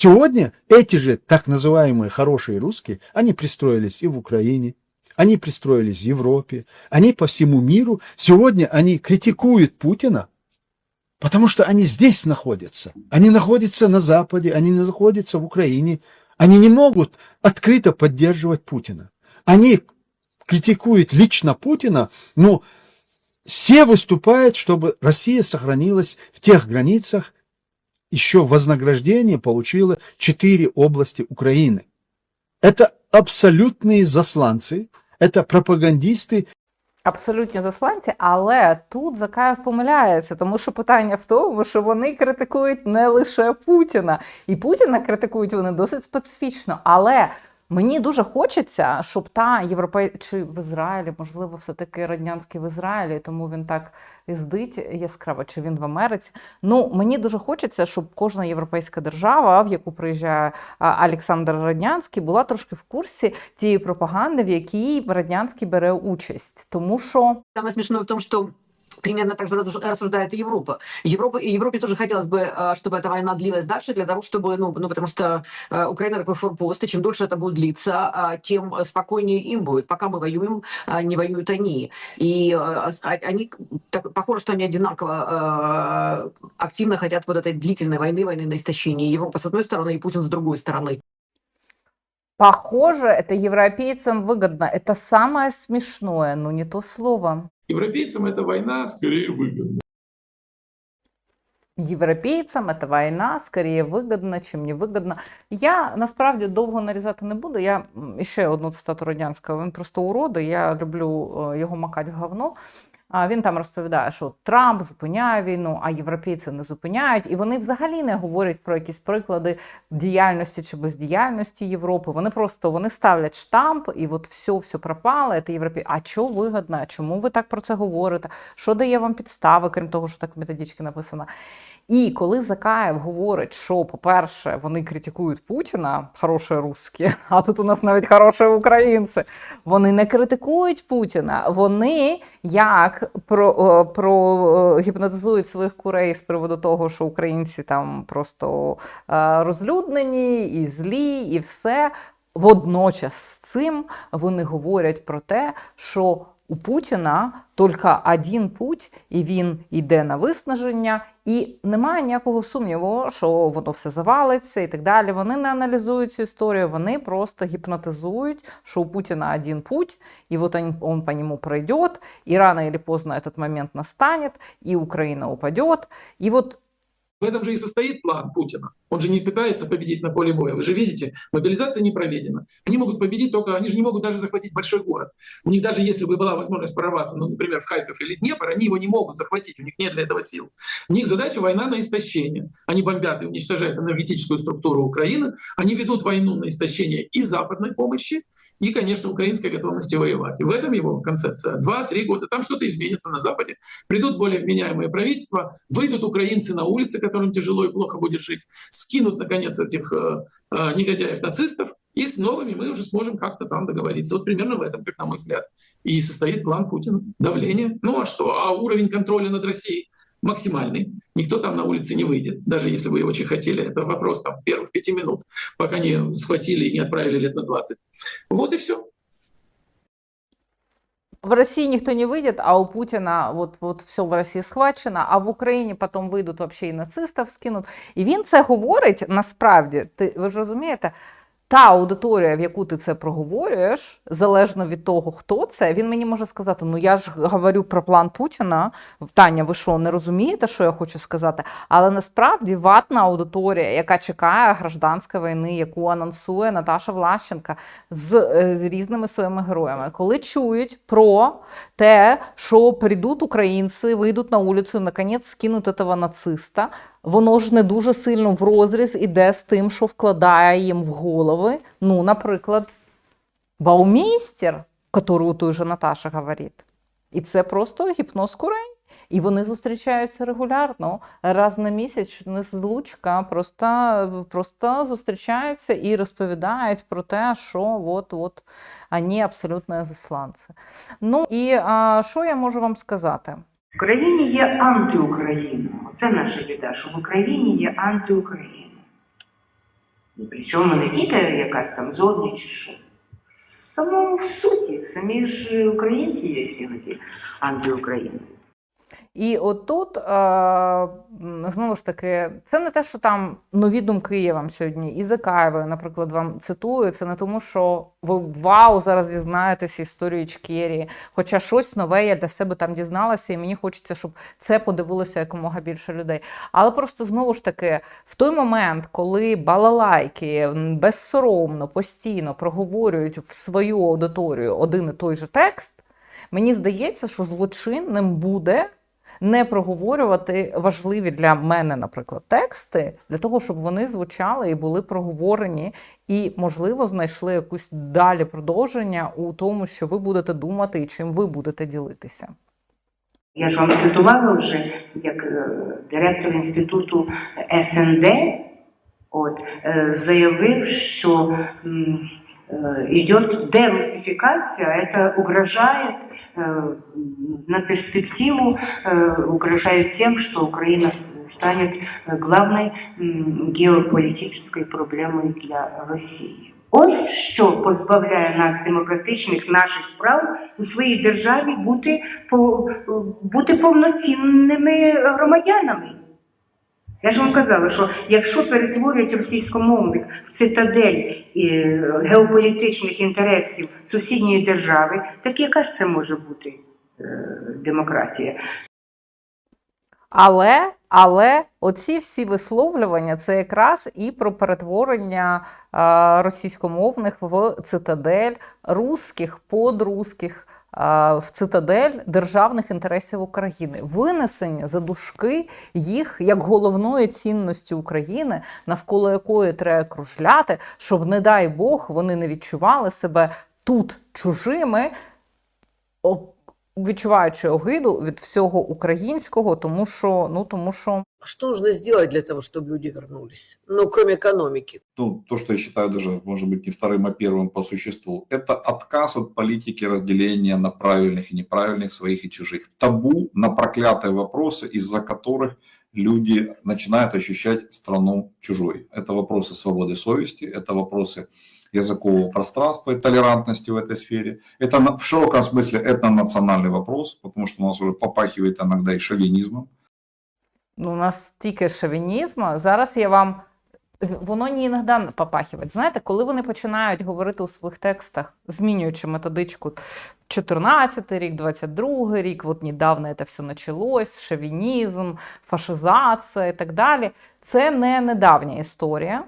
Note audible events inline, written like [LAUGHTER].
Сегодня эти же так называемые хорошие русские, они пристроились и в Украине, они пристроились в Европе, они по всему миру. Сегодня они критикуют Путина, потому что они здесь находятся. Они находятся на Западе, они находятся в Украине. Они не могут открыто поддерживать Путина. Они критикуют лично Путина, но все выступают, чтобы Россия сохранилась в тех границах, еще вознаграждение получила четыре области Украины. Это абсолютные засланцы, это пропагандисты, Абсолютні засланці, але тут Закаєв помиляється, тому що питання в тому, що вони критикують не лише Путіна, і Путіна критикують вони досить специфічно. Але мені дуже хочеться, щоб та європей... чи в Ізраїлі, можливо, все-таки радянський в Ізраїлі, тому він так іздить яскраво, чи він в Америці. Ну мені дуже хочеться, щоб кожна європейська держава, в яку приїжджає Олександр Раднянський, була трошки в курсі тієї пропаганди, в якій Раднянський бере участь, тому що Самое смешное в том, что примерно так же рассуждает и Европа. Европа. Европе тоже хотелось бы, э, чтобы эта война длилась дальше, для того, чтобы, ну, ну потому что э, Украина такой форпост, и чем дольше это будет длиться, а, тем спокойнее им будет. Пока мы воюем, а, не воюют они. И а- они, так, похоже, что они одинаково активно хотят вот этой длительной войны, войны на истощение. Европа с одной стороны и Путин с другой стороны. Похоже, это европейцам выгодно. Это самое смешное, но не то слово. Европейцам эта война скорее выгодна. Європейцям ця війна скоріше вигідна, чим не вигідна. Я насправді довго нарізати не буду. Я ще одну цитату радянського. Він просто уроди. Я люблю е, його макать в говно. А він там розповідає, що Трамп зупиняє війну, а європейці не зупиняють. І вони взагалі не говорять про якісь приклади діяльності чи бездіяльності Європи. Вони просто вони ставлять штамп, і от все, все пропало. Це європей. А що вигодно? Чому ви так про це говорите? Що дає вам підстави, крім того, що так в методичці написано? І коли Закаєв говорить, що, по-перше, вони критикують Путіна, хороші русські, [LAUGHS] а тут у нас навіть хороші українці, вони не критикують Путіна, вони як про, про е, гіпнотизують своїх курей з приводу того, що українці там просто е, розлюднені і злі, і все. Водночас з цим вони говорять про те, що у Путіна тільки один путь, і він йде на виснаження, і немає ніякого сумніву, що воно все завалиться і так далі. Вони не аналізують цю історію, вони просто гіпнотизують, що у Путіна один путь, і от он по нему пройдет, і рано или поздно этот момент настанет, і Україна упадет. І от В этом же и состоит план Путина. Он же не пытается победить на поле боя. Вы же видите, мобилизация не проведена. Они могут победить только, они же не могут даже захватить большой город. У них даже если бы была возможность прорваться, ну, например, в Харьков или Днепр, они его не могут захватить, у них нет для этого сил. У них задача война на истощение. Они бомбят и уничтожают энергетическую структуру Украины, они ведут войну на истощение и западной помощи, и, конечно, украинской готовности воевать. И в этом его концепция. Два-три года. Там что-то изменится на Западе. Придут более вменяемые правительства, выйдут украинцы на улицы, которым тяжело и плохо будет жить, скинут, наконец, этих э, э, негодяев-нацистов, и с новыми мы уже сможем как-то там договориться. Вот примерно в этом, как на мой взгляд, и состоит план Путина. Давление. Ну а что? А уровень контроля над Россией максимальный. Никто там на улице не выйдет, даже если вы очень хотели. Это вопрос там первых пяти минут, пока не схватили и не отправили лет на 20. Вот и все. в России никто не выйдет, а у Путина вот, вот все в Росії схвачено, а в Україні потім вийдуть вообще і нацистів скинуть. І він це говорить насправді. Ти ви ж розумієте? Та аудиторія, в яку ти це проговорюєш, залежно від того, хто це, він мені може сказати: ну я ж говорю про план Путіна. Таня, ви що, не розумієте, що я хочу сказати? Але насправді ватна аудиторія, яка чекає гражданської війни, яку анонсує Наташа Влащенка з, е, з різними своїми героями, коли чують про те, що прийдуть українці, вийдуть на вулицю, і, наконець скинуть этого нациста, воно ж не дуже сильно в розріз іде з тим, що вкладає їм в голови. Ну, наприклад, Баумейстер, який той же Наташа говорить. І це просто гіпноз курей. І вони зустрічаються регулярно. Раз на місяць не злучка, просто, просто зустрічаються і розповідають про те, що от, от, вони абсолютно засланці. Ну і а, що я можу вам сказати? В Україні є антиукраїна. Це наша біда, що в Україні є антиукраїна. І причому не тільки якась там зовні чи що. Самому в суті, самі ж українці є сьогодні антиукраїни. І отут, е, знову ж таки, це не те, що там нові думки я вам сьогодні і Закаєвою, наприклад, вам цитую. Це не тому, що ви вау, зараз дізнаєтеся історію Ічкерії. Хоча щось нове я для себе там дізналася, і мені хочеться, щоб це подивилося якомога більше людей. Але просто знову ж таки, в той момент, коли балалайки безсоромно постійно проговорюють в свою аудиторію один і той же текст. Мені здається, що злочинним буде не проговорювати важливі для мене, наприклад, тексти для того, щоб вони звучали і були проговорені, і, можливо, знайшли якусь далі продовження у тому, що ви будете думати і чим ви будете ділитися. Я ж вам цитувала вже як е, директор інституту СНД, от, е, заявив, що идет дерусификация, это угрожает э, на перспективу, э, угрожает тем, что Украина с- станет э, главной м, геополітичною проблемою для Росії. Ось що позбавляє нас демократичних наших прав у своїй державі бути, по, бути повноцінними громадянами. Я ж вам казала, що якщо перетворюють російськомовник в цитадель е, геополітичних інтересів сусідньої держави, так яка ж це може бути е, демократія? Але, але оці всі висловлювання це якраз і про перетворення е, російськомовних в цитадель русських, подрусських в цитадель державних інтересів України, винесення за дужки їх як головної цінності України, навколо якої треба кружляти, щоб, не дай Бог, вони не відчували себе тут чужими. Відчуваючи огиду від всього українського, тому що ну тому що Что нужно сделать для того, чтобы люди вернулись? Ну, кроме экономики. ну, то, что я считаю даже, может быть, не вторым, а первым по существу, это отказ от политики разделения на правильных и неправильных, своих и чужих. Табу на проклятые вопросы, из-за которых люди начинают ощущать страну чужой. Это вопросы свободы совести, это вопросы языкового пространства и толерантности в этой сфере. Это в широком смысле это национальный вопрос, потому что у нас уже попахивает иногда и шовинизмом. Ну, у нас стільки шовінізму. Зараз я вам воно не іноді попахивать. Знаєте, коли вони починають говорити у своїх текстах, змінюючи методичку 14 рік, 22 рік, от недавно це все почалось, шовінізм, фашизація і так далі. Це не недавня історія.